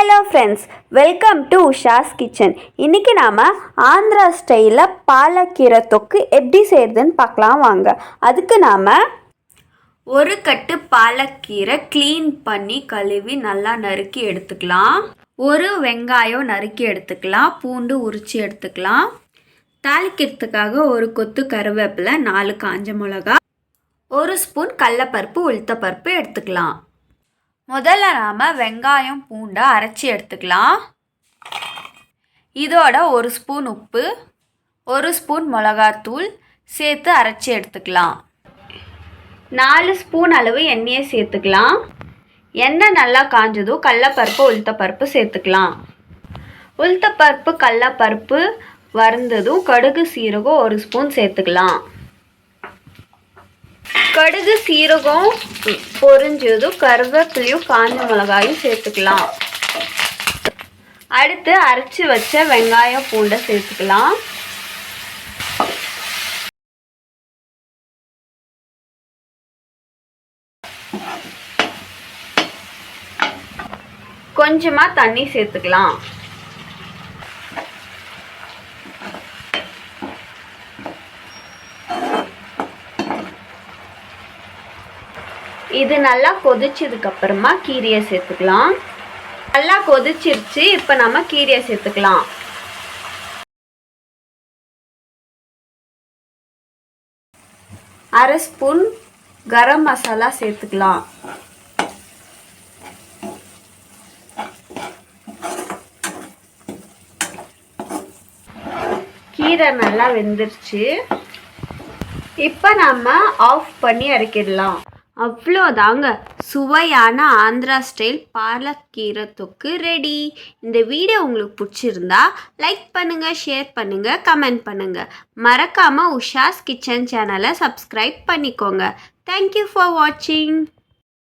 Hello friends welcome to Usha's kitchen இன்றைக்கி நாம் ஆந்திரா ஸ்டைலில் பாலக்கீரை தொக்கு எப்படி செய்கிறதுன்னு பார்க்கலாம் வாங்க. அதுக்கு நாம் ஒரு கட்டு பாலக்கீரை க்ளீன் பண்ணி கழுவி நல்லா நறுக்கி எடுத்துக்கலாம். ஒரு வெங்காயம் நறுக்கி எடுத்துக்கலாம். பூண்டு உரித்து எடுத்துக்கலாம். தாளிக்கிறதுக்காக ஒரு கொத்து கருவேப்பிலை நாலு காஞ்ச மிளகா ஒரு ஸ்பூன் கடலப்பருப்பு உளுத்தப்பருப்பு எடுத்துக்கலாம். முதல்ல நாம் வெங்காயம் பூண்டை அரைச்சி எடுத்துக்கலாம். இதோட ஒரு ஸ்பூன் உப்பு ஒரு ஸ்பூன் மிளகாத்தூள் சேர்த்து அரைச்சி எடுத்துக்கலாம். நாலு ஸ்பூன் அளவு எண்ணெயை சேர்த்துக்கலாம். எண்ணெய் நல்லா காஞ்சதும் கடலப்பருப்பு உளுத்தப்பருப்பு சேர்த்துக்கலாம். உளுத்தப்பருப்பு கடலப்பருப்பு வறுந்ததும் கடுகு சீரகம் ஒரு ஸ்பூன் சேர்த்துக்கலாம். கடுகு சீரகம் பொரிஞ்சதும் கருவேப்பிலையும் காஞ்ச மிளகாயும் சேர்த்துக்கலாம். அடுத்து அரைச்சி வச்ச வெங்காயம் பூண்டை சேர்த்துக்கலாம். கொஞ்சமாக தண்ணி சேர்த்துக்கலாம். இது நல்லா கொதிச்சதுக்கு அப்புறமா கீரையை சேர்த்துக்கலாம். நல்லா கொதிச்சிருச்சு இப்போ நம்ம கீரையை சேர்த்துக்கலாம். அரை ஸ்பூன் கரம் மசாலா சேர்த்துக்கலாம். கீரை நல்லா வெந்துருச்சு. இப்போ நம்ம ஆஃப் பண்ணி இறக்கிடலாம் அவ்வளோதாங்க. சுவையான ஆந்திரா ஸ்டைல் பாலக்கீரை தொக்கு ரெடி இந்த வீடியோ உங்களுக்கு பிடிச்சிருந்தா லைக் பண்ணுங்கள் ஷேர் பண்ணுங்கள் கமெண்ட் பண்ணுங்கள் மறக்காமல் உஷாஸ் கிச்சன் சேனலை சப்ஸ்கிரைப் பண்ணிக்கோங்க. தேங்க்யூ ஃபார் வாட்சிங்